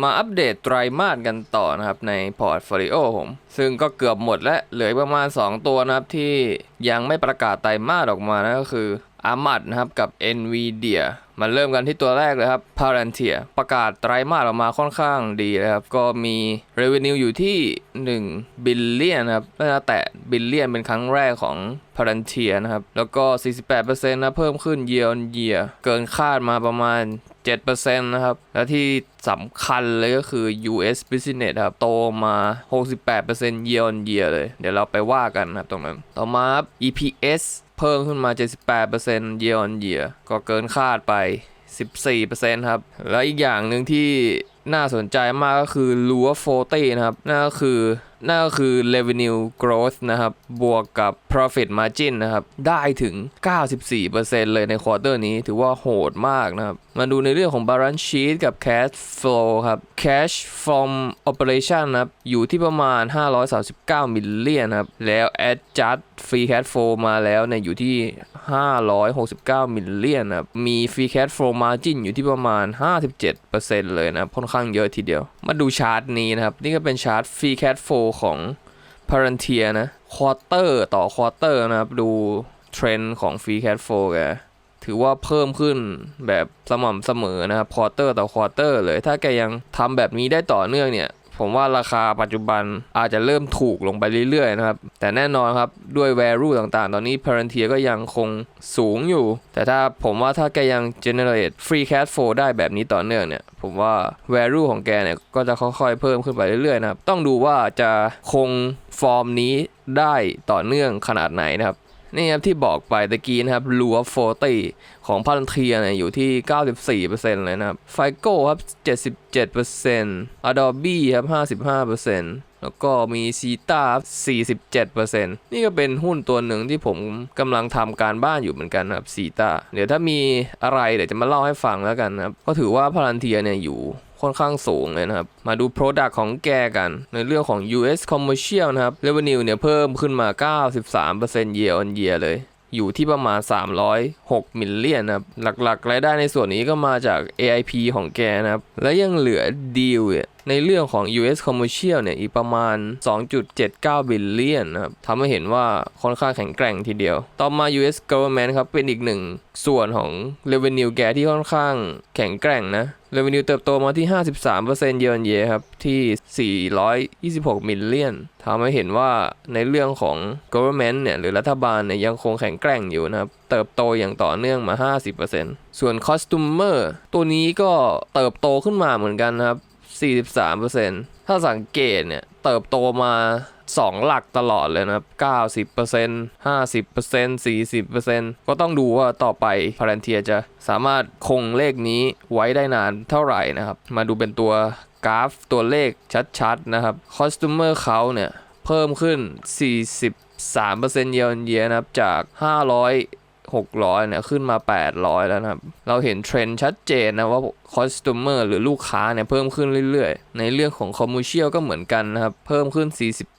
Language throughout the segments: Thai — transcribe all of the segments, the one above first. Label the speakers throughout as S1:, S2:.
S1: มาอัปเดตไตรมาสกันต่อนะครับในพอร์ตโฟลิโอผม ซึ่งก็เกือบหมดและเหลือประมาณ 2 ตัวนะครับที่ยังไม่ประกาศไตรมาสออกมานะก็คือ อามัดนะครับกับ NVIDIA มาเริ่มกันที่ตัวแรกเลยครับ Palantir ประกาศไตรมาสออกมาค่อนข้างดีนะครับ ก็มี revenue อยู่ที่1บิลเลียนนะครับน่าจะแตะบิลเลียนเป็นครั้งแรกของ Palantir นะครับ แล้วก็ 48%นะเพิ่มขึ้น year on year เกินคาดมาประมาณ 7%นะครับ และที่สำคัญเลยก็คือ US business ครับ โตมา 68% year on year เลย เดี๋ยวเราไปว่ากันนะครับตรงนั้น ต่อมาครับ EPS เพิ่มขึ้นมา 78% year on year ก็เกินคาดไป 14%ครับ แล้วอีกอย่างหนึ่งที่น่าสนใจมากก็คือ Lua 40นะครับ นั่นก็คือ นั่นก็คือ revenue growth นะครับ บวกกับ profit margin นะครับ ได้ถึง 94%เลยในควอเตอร์นี้ ถือว่าโหดมากนะครับ มาดูในเรื่องของ balance sheet กับ cash flow ครับ cash from operation นะครับ อยู่ที่ประมาณ 539 มิลเลียนครับ แล้ว adjust free cash flow มาแล้วเนี่ย อยู่ที่ 569 มิลเลียนครับ มี free cash flow margin อยู่ที่ประมาณ 57%เลยนะครับค่อนข้างเยอะทีเดียว มาดูชาร์ตนี้นะครับ นี่ก็เป็นชาร์ต free cash flow ของพารันเทียนะควอเตอร์ต่อควอเตอร์นะครับ ดูเทรนด์ของฟรีแคทโฟแกถือว่าเพิ่มขึ้นแบบสม่ำเสมอนะครับควอเตอร์ต่อควอเตอร์เลยถ้าแกยังทำแบบนี้ได้ต่อเนื่องเนี่ย ผมว่าราคาปัจจุบันอาจจะเริ่มถูกลงไปเรื่อยๆนะครับ แต่แน่นอนครับ ด้วย value ต่างๆ ตอนนี้ Palantir ก็ยังคงสูงอยู่ แต่ถ้าผมว่าถ้าแกยัง generate free cash flow ได้แบบนี้ต่อเนื่องเนี่ย ผมว่า value ของแกเนี่ย ก็จะค่อยๆ เพิ่มขึ้นไปเรื่อยๆนะครับ ต้องดูว่าจะคงฟอร์มนี้ได้ต่อเนื่องขนาดไหนนะครับ นี่ครับที่บอกไปตะกี้นะครับลัวโฟตีของพันเทียเนี่ยอยู่ที่ 94%เลยนะครับไฟโก้ครับ 77% Adobe ครับ 55%แล้วก็มีซีตา47%นี่ก็เป็นหุ้นตัวหนึ่งที่ผมกำลังทำการบ้านอยู่เหมือนกันครับซีตาเดี๋ยวถ้ามีอะไรเดี๋ยวจะมาเล่าให้ฟังแล้วกันครับก็ถือว่าพลันเทียเนี่ยอยู่ ค่อนข้างสูงเลยนะครับ มาดู Product ของแกกัน ในเรื่องของ US Commercial นะครับ Revenue เนี่ยเพิ่มขึ้นมา 93% year on year เลยอยู่ที่ประมาณ 306 มิลเลียนนะครับ หลักๆ รายได้ในส่วนนี้ก็มาจาก AIP ของแกนะครับ และยังเหลือดีลเนี่ย ในเรื่องของ US Commercial เนี่ยอีกประมาณ 2.79 บิลเลียนนะครับทำให้เห็นว่าค่อนข้างแข็งแกร่งทีเดียว ต่อมา US Government ครับเป็นอีกหนึ่งส่วนของ Revenue แกที่ค่อนข้างแข็งแกร่งนะ Revenue เติบโตมาที่ 53% year on year ครับ ที่ 426 มิลเลียนทำให้เห็นว่าในเรื่องของ government เนี่ยหรือรัฐบาลเนี่ยยังคงแข็งแกร่งอยู่นะครับ เติบโตอย่างต่อเนื่องมา 50%ส่วน customer ตัวนี้ก็เติบโตขึ้นมาเหมือนกันนะครับ 43%ถ้าสังเกตเนี่ย เติบโตมา 2 หลักตลอดเลยนะครับ 90% 50% 40%ก็ต้องดูว่าต่อไปพารันเทียจะสามารถคงเลขนี้ไว้ได้นานเท่าไหร่นะครับ มาดูเป็นตัวกราฟตัวเลขชัดๆ นะครับ Customer เขาเนี่ย เพิ่มขึ้น 43% year on year นะครับจาก 500 600เนี่ยขึ้นมา 800 แล้วนะครับ เราเห็นเทรนด์ชัดเจนนะว่า customer หรือลูกค้าเนี่ยเพิ่มขึ้นเรื่อยๆ ในเรื่องของ commercial ก็เหมือนกันนะครับ เพิ่มขึ้น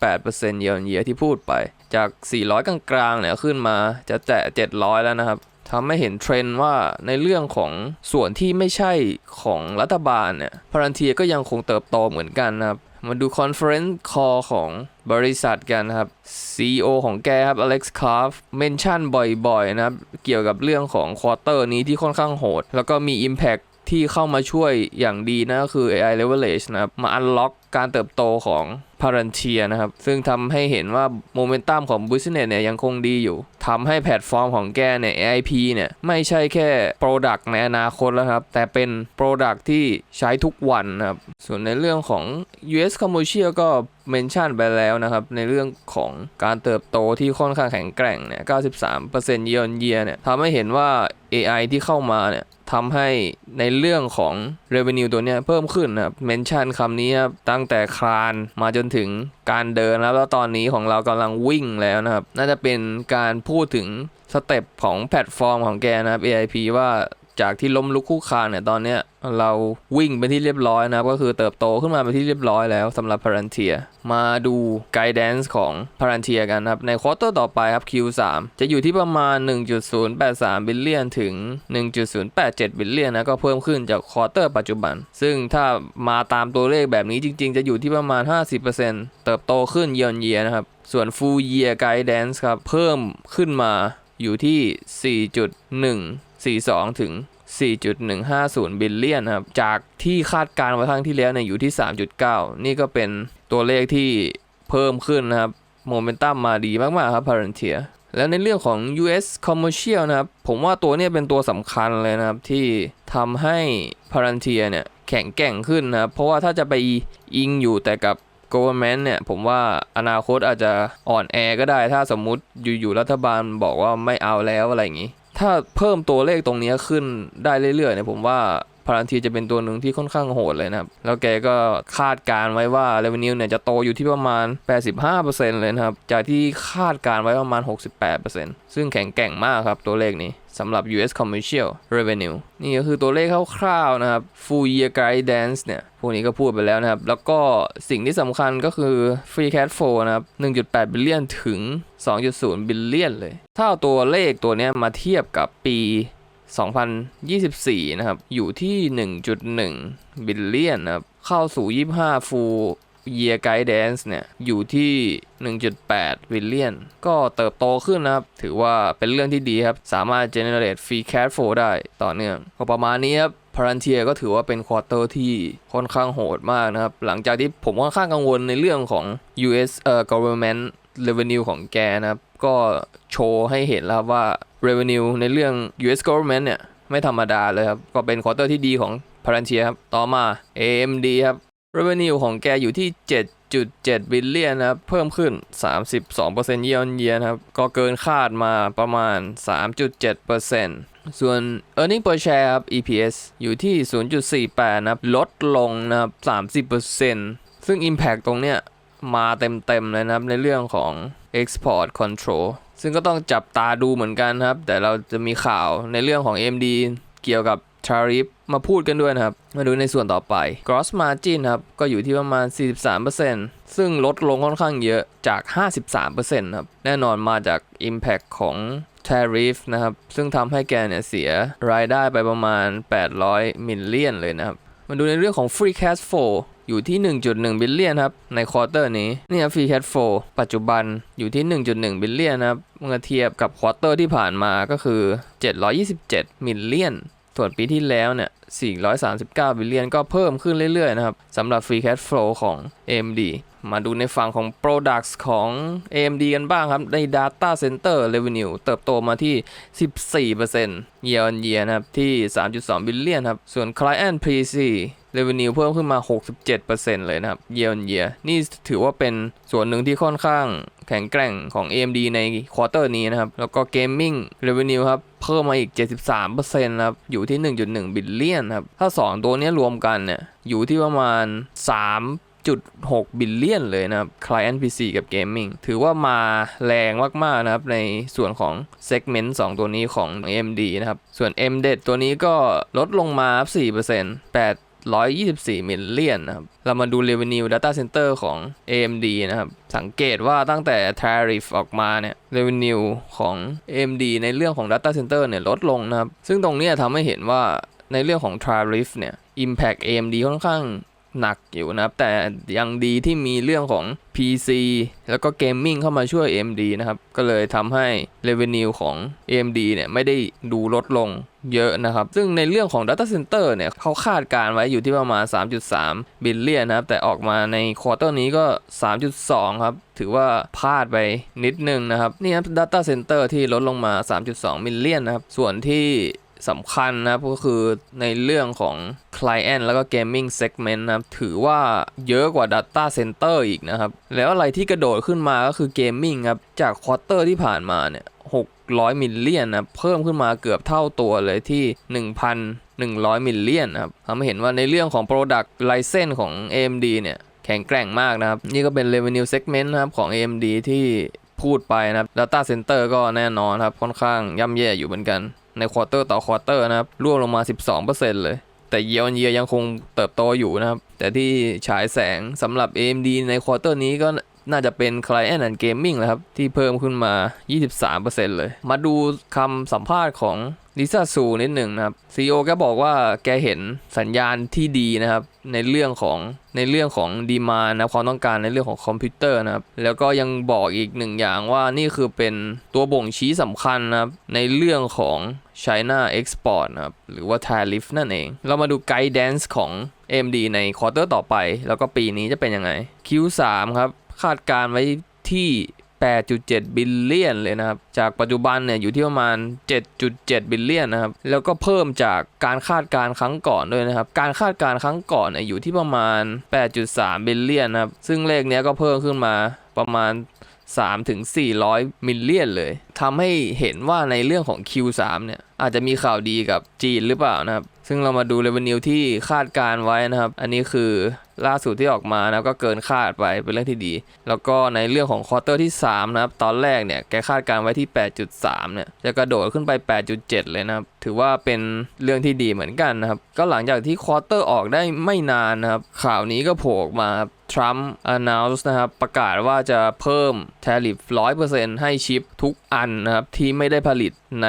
S1: 48% year on year ที่พูดไป จาก 400 กลางๆเนี่ยขึ้นมาจะแตะ700 แล้วนะครับทำให้เห็นเทรนด์ว่าในเรื่องของส่วนที่ไม่ใช่ของรัฐบาลเนี่ยพารันเทียก็ยังคงเติบโตเหมือนกันนะครับ มาดูคอนเฟอเรนซ์คอของบริษัทกันนะครับ CEO ของแกครับอเล็กซ์คาร์ฟเมนชั่นบ่อยๆนะครับ เกี่ยวกับเรื่องของควอเตอร์นี้ที่ค่อนข้างโหด แล้วก็มี Impact ที่เข้ามาช่วยอย่างดีนะก็คือ AI leverage นะครับ มา unlock การเติบโตของ p a r a n t i r นะครับ ซึ่งทำให้เห็นว่าโมเมนตัมของ Business เนี่ยยังคงดีอยู่ทำให้แพลตฟอร์มของแกเนี่ย AIP เนี่ย ไม่ใช่แค่ Product ในอนาคตแล้วครับ แต่เป็น Product ที่ใช้ทุกวันนะครับ ส่วนในเรื่องของ US Commercial ก็เมนชั่นไปแล้วนะครับ ในเรื่องของการเติบโตที่ค่อนข้างแข็งแกร่งเนี่ย 93% year on year เนี่ยทำให้เห็นว่า AI ที่เข้ามาเนี่ย ทำให้ในเรื่องของ revenue ตัวเนี้ยเพิ่มขึ้นนะครับเมนชั่นคำนี้ครับตั้งแต่คลานมาจนถึงการเดินแล้วแล้วตอนนี้ของเรากำลังวิ่งแล้วนะครับ น่าจะเป็นการพูดถึงสเต็ปของแพลตฟอร์มของแกนะครับ AIP ว่า จากที่ล้มลุกคลุกคานเนี่ยตอนเนี้ยเราวิ่งเป็นที่เรียบร้อยนะครับ ก็คือเติบโตขึ้นมาเป็นที่เรียบร้อยแล้วสำหรับ Palantir มาดู Guidance ของ Palantir กันครับ ในควอเตอร์ต่อไปครับ Q3 จะอยู่ที่ประมาณ 1.083 บิลเลียนถึง 1.087 บิลเลียนนะก็เพิ่มขึ้นจากควอเตอร์ปัจจุบัน ซึ่งถ้ามาตามตัวเลขแบบนี้จริง ๆ จะอยู่ที่ประมาณ 50%เติบโตขึ้นเยียนเยียนะครับส่วน Full Year Guidance ครับเพิ่มขึ้นมาอยู่ที่ 4.1 4.42 ถึง 4.150 บิลเลียนครับ จากที่คาดการณ์ไว้ครั้งที่แล้วเนี่ยอยู่ที่ 3.9 นี่ก็เป็นตัวเลขที่เพิ่มขึ้นนะครับ โมเมนตัมมาดีมากๆครับ Palantir แล้วในเรื่องของ US Commercial นะครับ ผมว่าตัวนี้เป็นตัวสำคัญเลยนะครับ ที่ทำให้ Palantir เนี่ยแข็งแกร่งขึ้นนะครับ เพราะว่าถ้าจะไปอิงอยู่แต่กับ government เนี่ย ผมว่าอนาคตอาจจะอ่อนแอก็ได้ถ้าสมมุติอยู่ๆรัฐบาลบอกว่าไม่เอาแล้วอะไรอย่างนี้ ถ้าเพิ่มตัวเลขตรงนี้ขึ้นได้เรื่อยๆเนี่ยผมว่าพารันทีจะเป็นตัวหนึ่งที่ค่อนข้างโหดเลยนะครับ แล้วแกก็คาดการไว้ว่าเรเวนิวเนี่ยจะโตอยู่ที่ประมาณ 85%เลยนะครับ จากที่คาดการไว้ประมาณ 68%ซึ่งแข็งแกร่งมากครับตัวเลขนี้ สำหรับ US commercial revenue นี่ก็คือตัวเลขคร่าวๆนะครับ full year guidance เนี่ย พวกนี้ก็พูดไปแล้วนะครับ แล้วก็สิ่งที่สำคัญก็คือ free cash flow นะครับ 1.8 บิลเลียนถึง 2.0 บิลเลียนเลย ถ้าเอาตัวเลขตัวเนี้ยมาเทียบกับปี 2024 นะครับ อยู่ที่ 1.1 บิลเลียนนะครับ เข้าสู่ 25 full year guidance เนี่ย อยู่ที่ 1.8บิลเลียน ก็เติบโตขึ้นนะครับ ถือว่าเป็นเรื่องที่ดีครับ สามารถ generate free cash flow ได้ต่อเนื่องก็ประมาณนี้ครับพารันเทียก็ถือว่าเป็นควอเตอร์ที่ค่อนข้างโหดมากนะครับ หลังจากที่ผมค่อนข้างกังวลในเรื่องของ US เอ่อ government revenue ของแกนะครับ ก็โชว์ให้เห็นแล้วว่า revenue ในเรื่อง US government เนี่ย ไม่ธรรมดาเลยครับ ก็เป็นควอเตอร์ที่ดีของพารันเทียครับ ต่อมา AMD ครับ revenue ของแกอยู่ที่ 7.7 บิลเลียนนะครับ เพิ่มขึ้น 32% year on year นะครับ ก็เกินคาดมาประมาณ 3.7%ส่วน earning per share ครับ EPS อยู่ที่ 0.48 นะครับ ลดลงนะครับ 30%ซึ่ง impact ตรงเนี้ยมาเต็มๆเลยนะครับ ในเรื่องของ export control ซึ่งก็ต้องจับตาดูเหมือนกันครับ แต่เราจะมีข่าวในเรื่องของ AMD เกี่ยวกับ tariff มาพูดกันด้วยนะครับ มาดูในส่วนต่อไป gross margin ครับ ก็อยู่ที่ประมาณ 43%ซึ่งลดลงค่อนข้างเยอะจาก 53%ครับ แน่นอนมาจาก impact ของ tariff นะครับ ซึ่งทำให้แกเนี่ยเสียรายได้ไปประมาณ 800 มิลเลียนเลยนะครับ มาดูในเรื่องของ free cash flow อยู่ที่ 1.1 บิลเลียนครับ ในควอเตอร์นี้นี่ครับ free cash flow ปัจจุบันอยู่ที่ 1.1 บิลเลียนะครับเมื่อเทียบกับควอเตอร์ที่ผ่านมาก็คือ 727 มิลเลียน ส่วนปีที่แล้วเนี่ย 439 บิลเลียนก็เพิ่มขึ้นเรื่อยๆ นะครับสำหรับ free cash flow ของ AMD มาดูในฝั่งของ products ของ AMD กันบ้างครับ ใน data center revenue เติบโตมาที่ 14% year on year นะครับ ที่ 3.2 บิลเลียนครับ ส่วน client PC revenue เพิ่มขึ้นมา 67%เลยนะครับ year on year นี่ถือว่าเป็นส่วนหนึ่งที่ค่อนข้างแข็งแกร่งของ AMD ในควอเตอร์นี้นะครับ แล้วก็ gaming revenue ครับ เพิ่มมาอีก 73%นะครับ อยู่ที่ 1.1 บิลเลียนครับ ถ้า 2 ตัวนี้รวมกันเนี่ย อยู่ที่ประมาณ3.6บิลเลียนเลยนะครับ Client PC กับ Gaming ถือว่ามาแรงมากๆนะครับ ในส่วนของ segment 2 ตัวนี้ของ AMD นะครับ ส่วน MDET ตัวนี้ก็ลดลงมา 4% 8 124มิลเลียนนะครับ เรามาดู revenue data center ของ AMD นะครับ สังเกตว่าตั้งแต่ tariff ออกมาเนี่ย revenue ของ AMD ในเรื่องของ data center เนี่ยลดลงนะครับ ซึ่งตรงนี้ทำให้เห็นว่าในเรื่องของ tariff เนี่ย impact AMD ค่อนข้าง หนักอยู่นะครับ แต่ยังดีที่มีเรื่องของ PC แล้วก็ Gaming เข้ามาช่วย AMD นะครับ ก็เลยทำให้ revenue ของ AMD เนี่ยไม่ได้ดูลดลงเยอะนะครับ ซึ่งในเรื่องของ Data Center เนี่ยเขาคาดการไว้อยู่ที่ประมาณ 3.3 บิลเลียนนะครับ แต่ออกมาในควอเตอร์นี้ก็ 3.2 ครับ ถือว่าพลาดไปนิดนึงนะครับ นี่ครับ Data Center ที่ลดลงมา 3.2 มิลเลียนนะครับ ส่วนที่ สำคัญนะครับก็คือในเรื่องของ Client แล้วก็ Gaming Segment นะครับถือว่าเยอะกว่า Data Center อีกนะครับ แล้วอะไรที่กระโดดขึ้นมาก็คือ Gaming ครับ จากควอเตอร์ที่ผ่านมาเนี่ย600 มิลเลียนนะเพิ่มขึ้นมาเกือบเท่าตัวเลยที่ 1,100 มิลเลียนนะครับทำให้เห็นว่าในเรื่องของ Product License ของ AMD เนี่ยแข็งแกร่งมากนะครับ นี่ก็เป็น Revenue Segment นะครับของ AMD ที่พูดไปนะครับ Data Center ก็แน่นอนครับ ค่อนข้างย่ำแย่อยู่เหมือนกัน ในควอเตอร์ต่อควอเตอร์นะครับร่วงลงมา 12%เลย แต่เยียร์เยียยังคงเติบโตอยู่นะครับ แต่ที่ฉายแสงสำหรับ AMD ในควอเตอร์นี้ก็น่าจะเป็น Client and Gaming นะครับ ที่เพิ่มขึ้นมา 23%เลย มาดูคำสัมภาษณ์ของ ลิซ่าซูนิดหนึ่งนะครับ CEO แกบอกว่าแกเห็นสัญญาณที่ดีนะครับ ในเรื่องของในเรื่องของดีมานะความต้องการในเรื่องของคอมพิวเตอร์นะครับ แล้วก็ยังบอกอีกหนึ่งอย่างว่านี่คือเป็นตัวบ่งชี้สำคัญนะครับ ในเรื่องของ China Export นะครับ หรือว่า Tariff นั่นเอง เรามาดู Guidance ของ AMD ในควอเตอร์ต่อไป แล้วก็ปีนี้จะเป็นยังไง Q3 ครับ คาดการณ์ไว้ที่ 8.7 บิลเลียนเลยนะครับ จากปัจจุบันเนี่ยอยู่ที่ประมาณ 7.7 บิลเลียนนะครับ แล้วก็เพิ่มจากการคาดการณ์ครั้งก่อนด้วยนะครับ การคาดการณ์ครั้งก่อนเนี่ยอยู่ที่ประมาณ 8.3 บิลเลียนนะครับ ซึ่งเลขเนี้ยก็เพิ่มขึ้นมาประมาณ3ถึง400 มิลเลียนเลยทำให้เห็นว่าในเรื่องของ Q3 เนี่ยอาจจะมีข่าวดีกับจีนหรือเปล่านะครับ ซึ่งเรามาดู revenue ที่คาดการไว้นะครับ อันนี้คือล่าสุดที่ออกมานะก็เกินคาดไปเป็นเรื่องที่ดี แล้วก็ในเรื่องของควอเตอร์ที่ 3 นะครับ ตอนแรกเนี่ยแกคาดการไว้ที่ 8.3 เนี่ย จะกระโดดขึ้นไป 8.7 เลยนะครับ ถือว่าเป็นเรื่องที่ดีเหมือนกันนะครับ ก็หลังจากที่ควอเตอร์ออกได้ไม่นานนะครับ ข่าวนี้ก็โผล่ออกมาทรัมป์ announce นะครับ ประกาศว่าจะเพิ่ม tariff 100%ให้ชิปทุกอันนะครับที่ไม่ได้ผลิตใน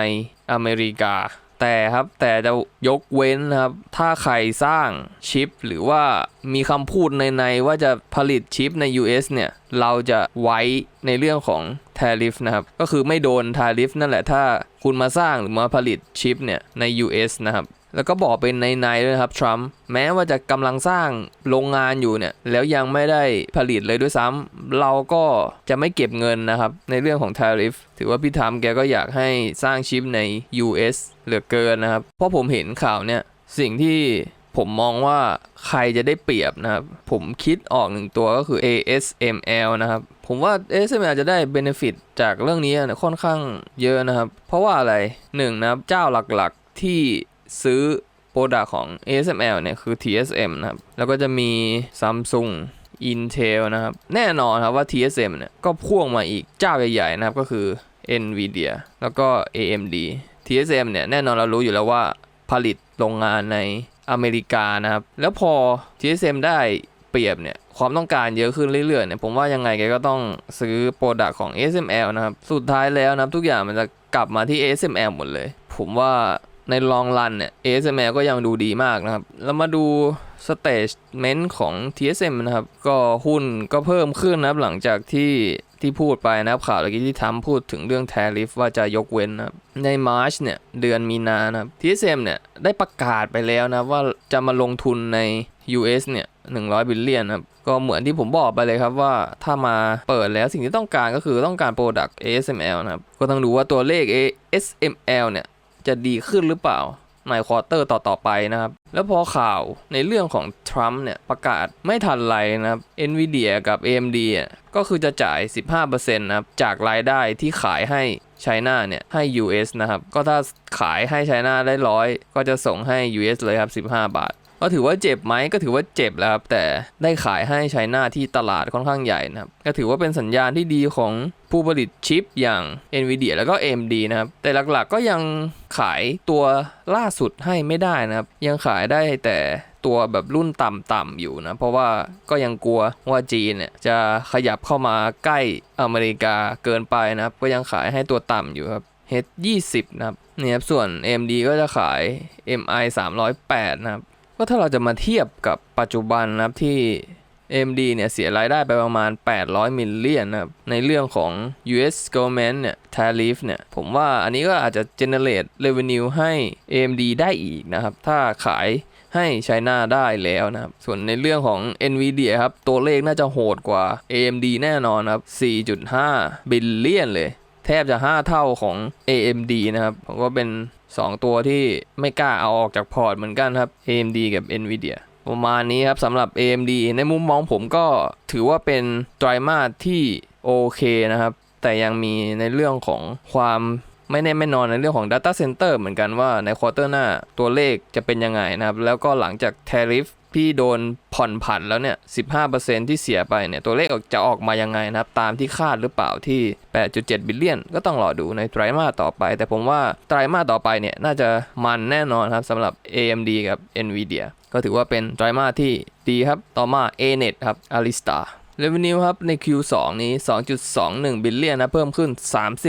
S1: อเมริกา แต่ครับแต่จะยกเว้นนะครับ ถ้าใครสร้างชิป หรือว่ามีคำพูดในในว่าจะผลิตชิปใน US เนี่ย เราจะไว้ในเรื่องของทาริฟนะครับ ก็คือไม่โดนทาริฟนั่นแหละถ้าคุณมาสร้างหรือมาผลิตชิปเนี่ยใน US นะครับ แล้วก็บอกเป็นในในๆด้วยครับทรัมป์แม้ว่าจะกำลังสร้างโรงงานอยู่เนี่ยแล้วยังไม่ได้ผลิตเลยด้วยซ้ำเราก็จะไม่เก็บเงินนะครับ ในเรื่องของ t a r i f ถือว่าพี่ทรัมป์แกก็อยากให้สร้างชิปใน US เหลือเกินนะครับ เพราะผมเห็นข่าวเนี่ยสิ่งที่ผมมองว่าใครจะได้เปรียบนะครับ ผมคิดออกหนึ่งตัวก็คือ ASML นะครับ ผมว่า ASML จะได้ benefit จากเรื่องนี้นค่อนข้างเยอะนะครับ เพราะว่าอะไรหนึ่งนะครับ เจ้าหลักๆที่ ซื้อโปรดักของ ASML เนี่ยคือ TSM นะครับ แล้วก็จะมี Samsung Intel นะครับ แน่นอนครับว่า TSM เนี่ยก็พ่วงมาอีกเจ้าใหญ่ๆนะครับก็คือ Nvidia แล้วก็ AMD TSM เนี่ยแน่นอนเรารู้อยู่แล้วว่าผลิตโรงงานในอเมริกานะครับ แล้วพอ TSM ได้เปรียบเนี่ยความต้องการเยอะขึ้นเรื่อยๆเนี่ยผมว่ายังไงแกก็ต้องซื้อโปรดักของ ASML นะครับ สุดท้ายแล้วนะครับ ทุกอย่างมันจะกลับมาที่ ASML หมดเลย ผมว่า ในลองรันเนี่ย ASML ก็ยังดูดีมากนะครับ แล้วมาดูสเต g เมนต์ของ TSM นะครับ ก็หุ้นก็เพิ่มขึ้นนะครับ หลังจากที่ที่พูดไปนะครับข่าวเมื่อกี้ที่ทำพูดถึงเรื่อง tariff ว่าจะยกเว้นนะครับ ในมาร์ชเนี่ย เดือนมีนานะครับ TSM เนี่ย ได้ประกาศไปแล้วนะว่าจะมาลงทุนใน US เนี่ย100 บิลเลียนครับ ก็เหมือนที่ผมบอกไปเลยครับว่าถ้ามาเปิดแล้วสิ่งที่ต้องการก็คือต้องการ Product ASML นะครับ ก็ต้องดูว่าตัวเลข ASML เนี่ย จะดีขึ้นหรือเปล่าในควอเตอร์ต่อๆไปนะครับ แล้วพอข่าวในเรื่องของทรัมป์เนี่ย ประกาศไม่ทันไรนะครับ NVIDIA กับ AMD อะก็คือจะจ่าย 15%นะครับ จากรายได้ที่ขายให้ไชน่าเนี่ย ให้ US นะครับ ก็ถ้าขายให้ไชน่าได้ร้อยก็จะส่งให้ US เลยครับ 15 บาท ก็ถือว่าเจ็บไหมก็ถือว่าเจ็บแล้วครับแต่ได้ขายให้ไชน่าที่ตลาดค่อนข้างใหญ่นะครับก็ถือว่าเป็นสัญญาณที่ดีของผู้ผลิตชิปอย่าง NVIDIA แล้วก็ AMD นะครับแต่หลักๆก็ยังขายตัวล่าสุดให้ไม่ได้นะครับยังขายได้แต่ตัวแบบรุ่นต่ำๆอยู่นะเพราะว่าก็ยังกลัวว่าจีนเนี่ยจะขยับเข้ามาใกล้อเมริกาเกินไปนะครับก็ยังขายให้ตัวต่ำอยู่ครับ H 20 นะครับเนี่ยครับส่วน AMD ก็จะขาย MI 308นะครับ ก็ถ้าเราจะมาเทียบกับปัจจุบันนะครับที่ AMD เนี่ยเสียรายได้ไปประมาณ 800 มิลเลียนนะครับ ในเรื่องของ US government เนี่ย tariff เนี่ย ผมว่าอันนี้ก็อาจจะ generate revenue ให้ AMD ได้อีกนะครับ ถ้าขายให้ไชน่าได้แล้วนะครับ ส่วนในเรื่องของ NVIDIA ครับ ตัวเลขน่าจะโหดกว่า AMD แน่นอนครับ 4.5 บิลเลียนเลย แทบจะ 5 เท่าของ AMD นะครับ ผมก็เป็น 2 ตัวที่ไม่กล้าเอาออกจากพอร์ตเหมือนกันครับ AMD กับ NVIDIA ประมาณนี้ครับสำหรับ AMD ในมุมมองผมก็ถือว่าเป็นไตรมาสที่โอเคนะครับ แต่ยังมีในเรื่องของความไม่แน่ไม่นอนในเรื่องของ Data Center เหมือนกันว่าในควอเตอร์หน้าตัวเลขจะเป็นยังไงนะครับ แล้วก็หลังจาก Tariff พี่โดนผ่อนผันแล้วเนี่ย 15%ที่เสียไปเนี่ย ตัวเลขจะออกมายังไงนะครับ ตามที่คาดหรือเปล่าที่ 8.7 บิลเลียน ก็ต้องรอดูในไตรมาสต่อไป แต่ผมว่าไตรมาสต่อไปเนี่ย น่าจะมันแน่นอนครับสำหรับ AMD กับ NVIDIA ก็ถือว่าเป็นไตรมาสที่ดีครับ ต่อมา ANET ครับ Arista Revenue ครับ ใน Q2 นี้ 2.21 บิลเลียนนะ เพิ่มขึ้น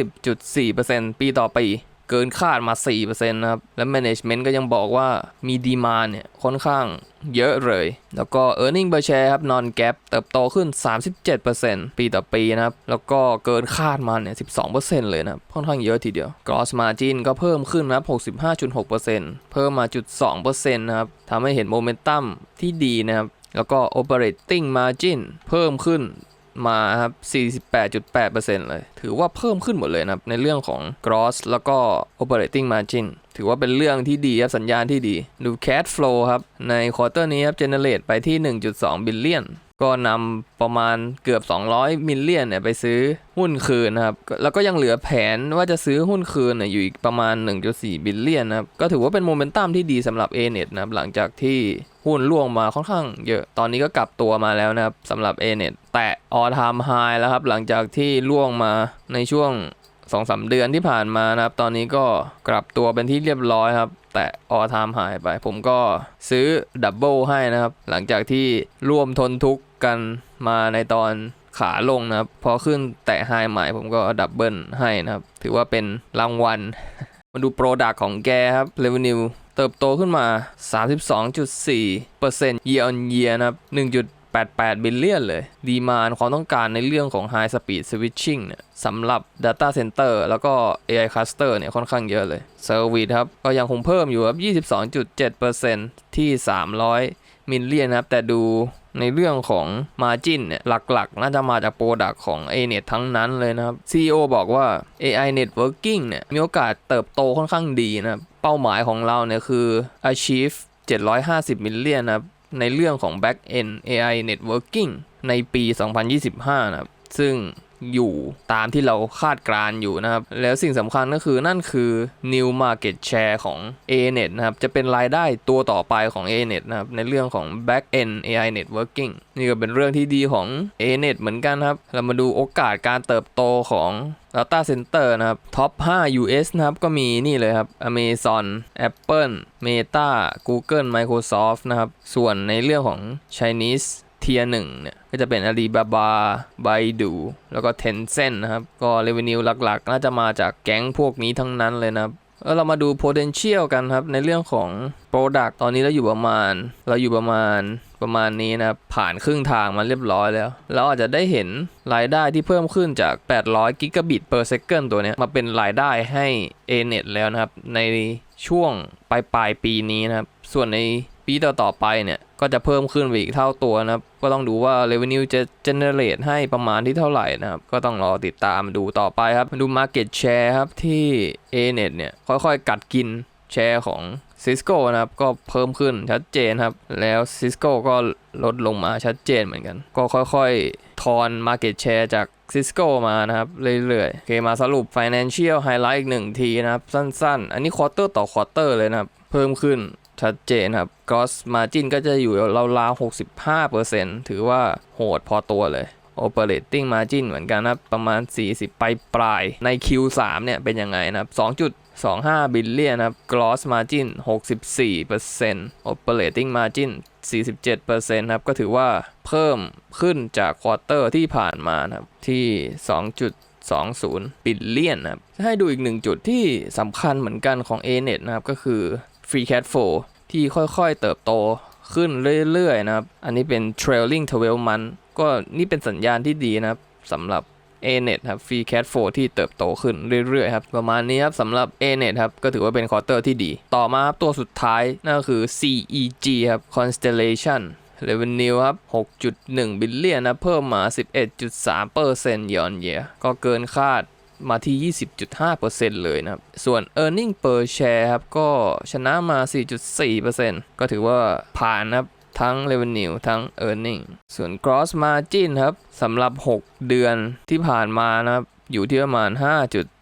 S1: 30.4%ปีต่อปี เกินคาดมา 4%นะครับ และ Management ก็ยังบอกว่ามีดีมาเนี่ยค่อนข้างเยอะเลย แล้วก็ e a r n i n g per share ครับ non gap เติบโตขึ้น 37%ปีต่อปีนะครับ แล้วก็เกินคาดมาเนี่ย 12%เลยนะค่อนข้างเยอะทีเดียว gross margin ก็เพิ่มขึ้นนะครับ 65.6%เพิ่มมาจุด2%นะครับทำให้เห็นโมเมนตัมที่ดีนะครับ แล้วก็ operating margin เพิ่มขึ้น มาครับ 48.8%เลย ถือว่าเพิ่มขึ้นหมดเลยนะครับ ในเรื่องของ gross แล้วก็ operating margin ถือว่าเป็นเรื่องที่ดีครับสัญญาณที่ดี ดู cash flow ครับ ในควอเตอร์นี้ครับ generate ไปที่ 1.2 บิลเลียนก็นำประมาณเกือบ 200 มิลเลียนเนี่ยไปซื้อหุ้นคืนนะครับ แล้วก็ยังเหลือแผนว่าจะซื้อหุ้นคืนเนี่ยอยู่อีกประมาณ 1.4 บิลเลียนนะครับ ก็ถือว่าเป็นโมเมนตัมที่ดีสำหรับ ANET นะครับ หลังจากที่หุ้นล่วงมาค่อนข้างเยอะ ตอนนี้ก็กลับตัวมาแล้วนะครับสำหรับ ANET แตะ all time high แล้วครับ หลังจากที่ล่วงมาในช่วง สองสามเดือนที่ผ่านมานะครับ ตอนนี้ก็กลับตัวเป็นที่เรียบร้อยครับ แต่ออทามหายไป ผมก็ซื้อดับเบิลให้นะครับ หลังจากที่ร่วมทนทุกข์กันมาในตอนขาลงนะครับ พอขึ้นแตะไฮใหม่ผมก็ดับเบิลให้นะครับ ถือว่าเป็นรางวัลมาดูโปรดักของแกครับ revenue เติบโตขึ้นมา 32.4% year on year นะครับ 1.88 บิลเลียนเลย ดีมานความต้องการในเรื่องของ High Speed Switching เนี่ยสำหรับ Data Center แล้วก็ AI Cluster เนี่ยค่อนข้างเยอะเลย Service ครับ ก็ยังคงเพิ่มอยู่ครับ 22.7%ที่ 300 มิลเลียนครับ แต่ดูในเรื่องของ Margin เนี่ยหลักๆ น่าจะมาจากโปรดักของ ANET ทั้งนั้นเลยนะครับ CEO บอกว่า AI Networking เนี่ยมีโอกาสเติบโตค่อนข้างดีนะเป้าหมายของเราเนี่ยคือ achieve 750 มิลเลียนนะครับ ในเรื่องของ Back End AI Networking ในปี 2025 นะครับ ซึ่งอยู่ตามที่เราคาดการณ์อยู่นะครับ แล้วสิ่งสำคัญก็คือนั่นคือ New Market Share ของ ANET นะครับ จะเป็นรายได้ตัวต่อไปของ ANET นะครับ ในเรื่องของ Back End AI Networking นี่ก็เป็นเรื่องที่ดีของ ANET เหมือนกันครับ เรามาดูโอกาสการเติบโตของ Data Center นะครับท็อป 5 US นะครับ ก็มีนี่เลยครับ Amazon Apple Meta Google Microsoft นะครับ ส่วนในเรื่องของ Chinese เทียหนึ่งเนี่ย ก็จะเป็น Alibaba Baidu แล้วก็ Tencent นะครับ ก็ revenue หลักๆ น่าจะมาจากแก๊งพวกนี้ทั้งนั้นเลยนะครับเออเรามาดู potential กันครับ ในเรื่องของ product ตอนนี้เราอยู่ประมาณ เราอยู่ประมาณ ประมาณนี้นะครับผ่านครึ่งทางมาเรียบร้อยแล้ว เราอาจจะได้เห็นรายได้ที่เพิ่มขึ้นจาก 800 กิกะบิต per second ตัวนี้มาเป็นรายได้ให้ ANET แล้วนะครับ ในช่วงปลายปลายปีนี้นะครับ ส่วนในปีต่อๆไปเนี่ยก็จะเพิ่มขึ้นไปอีกเท่าตัวนะครับ ก็ต้องดูว่า revenue จะ generate ให้ประมาณที่เท่าไหร่นะครับ ก็ต้องรอติดตามดูต่อไปครับ ดู market share ครับที่ ANET เนี่ยค่อยๆ กัดกินแชร์ของ Cisco นะครับก็เพิ่มขึ้นชัดเจนครับ แล้ว Cisco ก็ลดลงมาชัดเจนเหมือนกัน ก็ค่อยๆ ทอน market share จาก Cisco มานะครับ เรื่อยๆโอเคมาสรุป financial highlight อีกหนึ่งทีนะครับ สั้นๆ อันนี้ quarter ต่อ quarter เลยนะครับ เพิ่มขึ้นชัดเจนครับ gross margin ก็จะอยู่ราวๆ 65%ถือว่าโหดพอตัวเลย operating margin เหมือนกันนะครับ ประมาณ 40 ปลายปลายใน Q3 เนี่ยเป็นยังไงนะครับ 25 บิลเลียนะครับ gross margin 64% operating margin 47%ครับ ก็ถือว่าเพิ่มขึ้นจากควอเตอร์ที่ผ่านมานะครับ ที่ 2.20 บิลเลียนนะครับ ให้ดูอีกหนึ่งจุดที่สำคัญเหมือนกันของ ANET นะครับ ก็คือ free cash flow ที่ค่อยๆเติบโตขึ้นเรื่อยๆนะครับ อันนี้เป็น trailing 12 month ก็นี่เป็นสัญญาณที่ดีนะครับสำหรับ ANET ครับ free cash flow ที่เติบโตขึ้นเรื่อยๆครับประมาณนี้ครับสำหรับ ANET ครับก็ถือว่าเป็นควอเตอร์ที่ดี ต่อมาครับตัวสุดท้ายนั่นก็คือ CEG ครับ Constellation Revenue ครับ 6.1 บิลเลียนนะ เพิ่มมา 11.3% year on year ก็เกินคาดมาที่ 20.5%เลยนะครับ ส่วน e a r n i n g per share ครับ ก็ชนะมา 4.4%ก็ถือว่าผ่านนะครับ ทั้ง revenue ทั้ง e a r n i n g ส่วน gross margin ครับสำหรับ 6 เดือนที่ผ่านมานะครับ อยู่ที่ประมาณ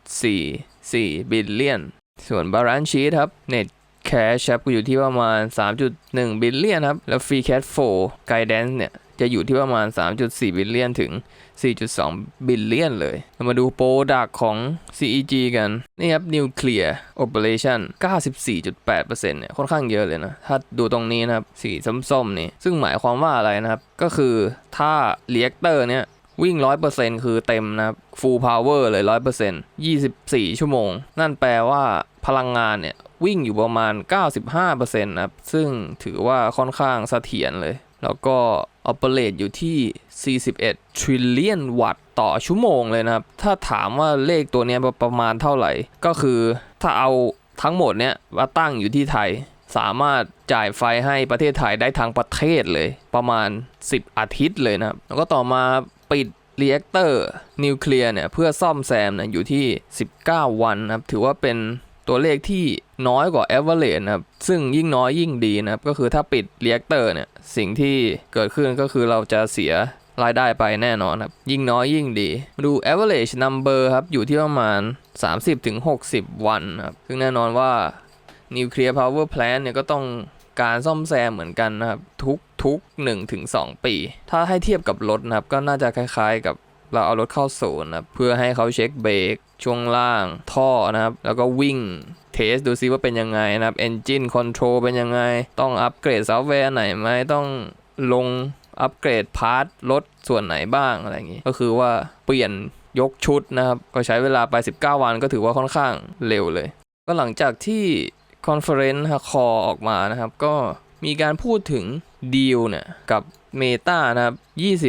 S1: 5.44 บิลเลียน ส่วน balance sheet ครับ net cash ครับก็อยู่ที่ประมาณ 3.1 บิลเลียนครับ แล้ว free cash flow guidance เนี่ย จะอยู่ที่ประมาณ 3.4 บิลเลียนถึง 4.2 บิลเลียนเลย เรามาดูโปรดักของ CEG กัน นี่ครับ nuclear operation 94.8%เนี่ย ค่อนข้างเยอะเลยนะ ถ้าดูตรงนี้นะครับ สีส้มๆนี่ ซึ่งหมายความว่าอะไรนะครับ ก็คือถ้า reactor เนี่ยวิ่ง 100%คือเต็มนะครับ full power เลย 100% 24 ชั่วโมง นั่นแปลว่าพลังงานเนี่ย วิ่งอยู่ประมาณ 95%นะครับ ซึ่งถือว่าค่อนข้างเสถียรเลย แล้วก็ operate อยู่ที่ 41 trillion วัตต์ต่อชั่วโมงเลยนะครับ ถ้าถามว่าเลขตัวนี้ประมาณเท่าไหร่ ก็คือถ้าเอาทั้งหมดเนี้ยมาตั้งอยู่ที่ไทย สามารถจ่ายไฟให้ประเทศไทยได้ทั้งประเทศเลย ประมาณ 10 อาทิตย์เลยนะครับ แล้วก็ต่อมาปิดเรีแอคเตอร์นิวเคลียร์เนี่ยเพื่อซ่อมแซมเนี่ยอยู่ที่ 19 วันนะครับ ถือว่าเป็น ตัวเลขที่น้อยกว่า average นะครับ ซึ่งยิ่งน้อยยิ่งดีนะครับ ก็คือถ้าปิดเรีแอคเตอร์เนี่ย สิ่งที่เกิดขึ้นก็คือเราจะเสียรายได้ไปแน่นอนครับ ยิ่งน้อยยิ่งดีมาดู average number ครับ อยู่ที่ประมาณ 30-60 วันครับ ซึ่งแน่นอนว่านิวเคลียร์พาวเวอร์แพลนเนี่ยก็ต้องการซ่อมแซมเหมือนกันนะครับ ทุกทุก1ถึง2ปี ถ้าให้เทียบกับรถนะครับ ก็น่าจะคล้ายๆกับ เราเอารถเข้าศูนย์นะเพื่อให้เขาเช็คเบรกช่วงล่างท่อนะครับ แล้วก็วิ่งเทสดูซิว่าเป็นยังไงนะครับ Engine Control เป็นยังไง ต้องอัปเกรดซอฟต์แวร์ไหนไหมต้องลงอัปเกรดพาร์ทรถส่วนไหนบ้างอะไรอย่างนี้ ก็คือว่าเปลี่ยนยกชุดนะครับ ก็ใช้เวลาไป 19 วันก็ถือว่าค่อนข้างเร็วเลย ก็หลังจากที่คอนเฟอเรนซ์คอออกมานะครับ ก็มีการพูดถึงดีลเนี่ยกับ Meta นะครับ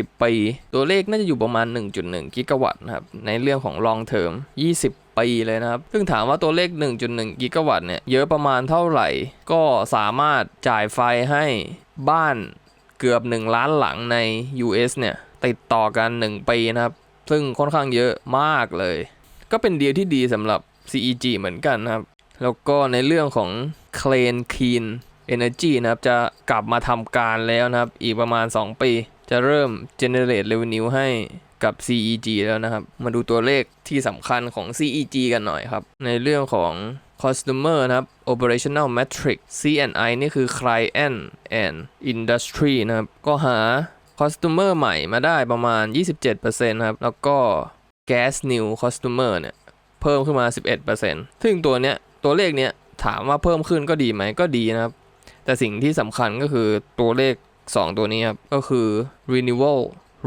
S1: 20 ปี ตัวเลขน่าจะอยู่ประมาณ 1.1 กิกะวัตต์นะครับ ในเรื่องของ long term 20ปีเลยนะครับ ซึ่งถามว่าตัวเลข 1.1 กิกะวัตต์เนี่ย เยอะประมาณเท่าไหร่ ก็สามารถจ่ายไฟให้บ้านเกือบ 1 ล้านหลังใน US เนี่ย ติดต่อกัน 1 ปีนะครับ ซึ่งค่อนข้างเยอะมากเลย ก็เป็นเดีลที่ดีสำหรับ CEG เหมือนกันนะครับ แล้วก็ในเรื่องของ Clean Clean Energy นะครับจะกลับมาทำการแล้วนะครับ อีกประมาณ 2 ปี จะเริ่ม generate revenue ให้กับ CEG แล้วนะครับ มาดูตัวเลขที่สำคัญของ CEG กันหน่อยครับ ในเรื่องของ customer นะครับ operational metric CNI นี่คือ client and industry นะครับ ก็หา customer ใหม่มาได้ประมาณ 27%ครับ แล้วก็ gas new customer เนี่ยเพิ่มขึ้นมา 11%ซึ่งตัวเนี้ยตัวเลขเนี้ยถามว่าเพิ่มขึ้นก็ดีไหมก็ดีนะครับ แต่สิ่งที่สำคัญก็คือตัวเลข 2 ตัวนี้ครับ ก็คือ renewal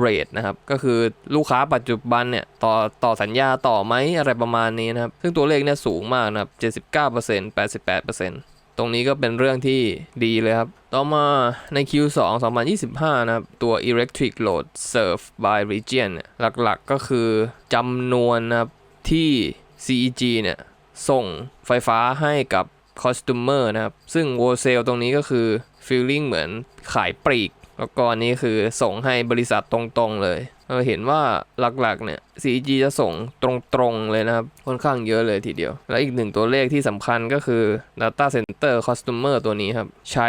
S1: rate นะครับ ก็คือลูกค้าปัจจุบันเนี่ย ต่อต่อสัญญาต่อไหมอะไรประมาณนี้นะครับ ซึ่งตัวเลขเนี่ยสูงมากนะครับ 79% 88%ตรงนี้ก็เป็นเรื่องที่ดีเลยครับ ต่อมาใน Q2 2025 นะครับ ตัว electric load served by region เนี่ยหลักๆก็คือจำนวนนะครับที่ CEG เนี่ยส่งไฟฟ้าให้กับ customer นะครับ ซึ่ง wholesale ตรงนี้ก็คือ feeling เหมือนขายปลีก แล้วก็อันนี้คือส่งให้บริษัทตรงๆเลยเราเห็นว่าหลักๆเนี่ย CG จะส่งตรงๆเลยนะครับ ค่อนข้างเยอะเลยทีเดียว และอีกหนึ่งตัวเลขที่สำคัญก็คือ data center customer ตัวนี้ครับ ใช้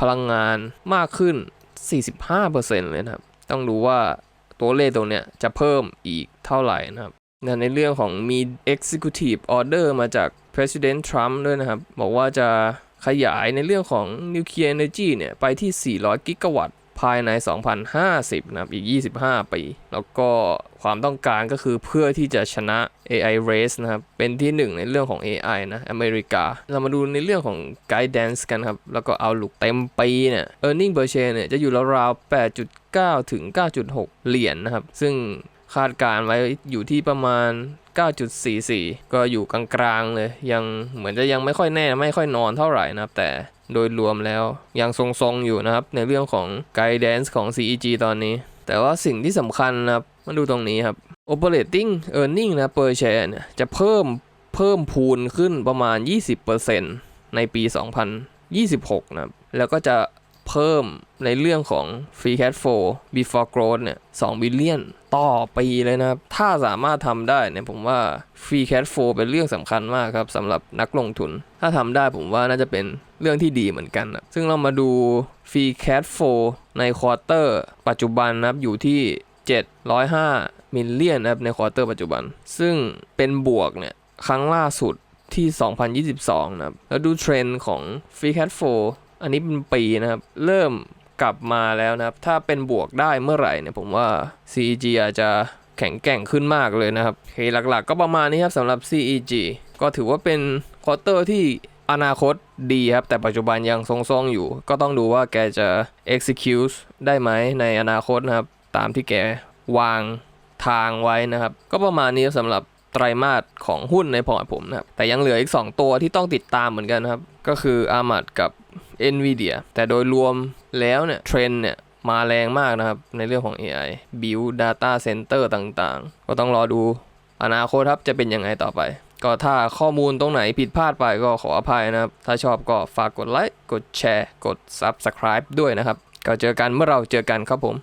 S1: พลังงานมากขึ้น 45%เลยนะครับ ต้องดูว่าตัวเลขตรงเนี้ยจะเพิ่มอีกเท่าไหร่นะครับในเรื่องของมี executive order มาจาก President Trump ด้วยนะครับ บอกว่าจะขยายในเรื่องของ nuclear energy เนี่ย ไปที่ 400 กิกะวัตต์ ภายใน 2050 นะครับ อีก 25 ปี แล้วก็ความต้องการก็คือเพื่อที่จะชนะ AI race นะครับ เป็นที่หนึ่งในเรื่องของ AI นะ อเมริกา เรามาดูในเรื่องของ guidance กันครับ แล้วก็เอาลุกเต็มปีเนี่ย earning per share เนี่ย จะอยู่ราวๆ 8.9 ถึง 9.6 เหรียญนนะครับ ซึ่งคาดการไว้อยู่ที่ประมาณ 9.44 ก็อยู่กลางๆเลย ยังเหมือนจะยังไม่ค่อยแน่ไม่ค่อยนอนเท่าไหร่นะครับ แต่โดยรวมแล้วยังทรงๆอยู่นะครับ ในเรื่องของ guidance ของ CEG ตอนนี้ แต่ว่าสิ่งที่สำคัญนะครับมาดูตรงนี้ครับ operating earning นะ per share เนี่ยจะเพิ่มเพิ่มพูนขึ้นประมาณ 20%ในปี 2026 นะครับแล้วก็จะ เพิ่มในเรื่องของ free cash flow before growth เนี่ย2บิลเลียนต่อปีเลยนะครับ ถ้าสามารถทำได้เนี่ยผมว่า free cash flow เป็นเรื่องสำคัญมากครับสำหรับนักลงทุน ถ้าทำได้ผมว่าน่าจะเป็นเรื่องที่ดีเหมือนกันนะซึ่งเรามาดู free cash flow ในควอเตอร์ปัจจุบันนะครับอยู่ที่705มิลเลียนนะครับในควอเตอร์ปัจจุบัน ซึ่งเป็นบวกเนี่ยครั้งล่าสุดที่ 2022 นะครับ แล้วดูเทรนด์ของ Free Cat 4 อันนี้เป็นปีนะครับ เริ่มกลับมาแล้วนะครับ ถ้าเป็นบวกได้เมื่อไหร่เนี่ยผมว่า CEG อาจจะแข็งแกร่งขึ้นมากเลยนะครับโอเคหลักๆ ก็ประมาณนี้ครับสำหรับ CEG ก็ถือว่าเป็นควอเตอร์ที่อนาคตดีครับ แต่ปัจจุบันยังทรงๆอยู่ ก็ต้องดูว่าแกจะ execute ได้ไหมในอนาคตนะครับ ตามที่แกวางทางไว้นะครับ ก็ประมาณนี้สำหรับไตรมาสของหุ้นในพอร์ตผมนะครับ แต่ยังเหลืออีก 2 ตัวที่ต้องติดตามเหมือนกันครับ ก็คือ Armad กับ NVIDIA แต่โดยรวมแล้วเนี่ยเทรนเนี่ยมาแรงมากนะครับ ในเรื่องของ AI Build Data Center ต่างๆ ก็ต้องรอดูอนาคตครับจะเป็นยังไงต่อไป ก็ถ้าข้อมูลตรงไหนผิดพลาดไปก็ขออภัยนะครับ ถ้าชอบก็ฝากกดไลค์ กดแชร์ กด Subscribe ด้วยนะครับ ก็เจอกันเมื่อเราเจอกันครับผม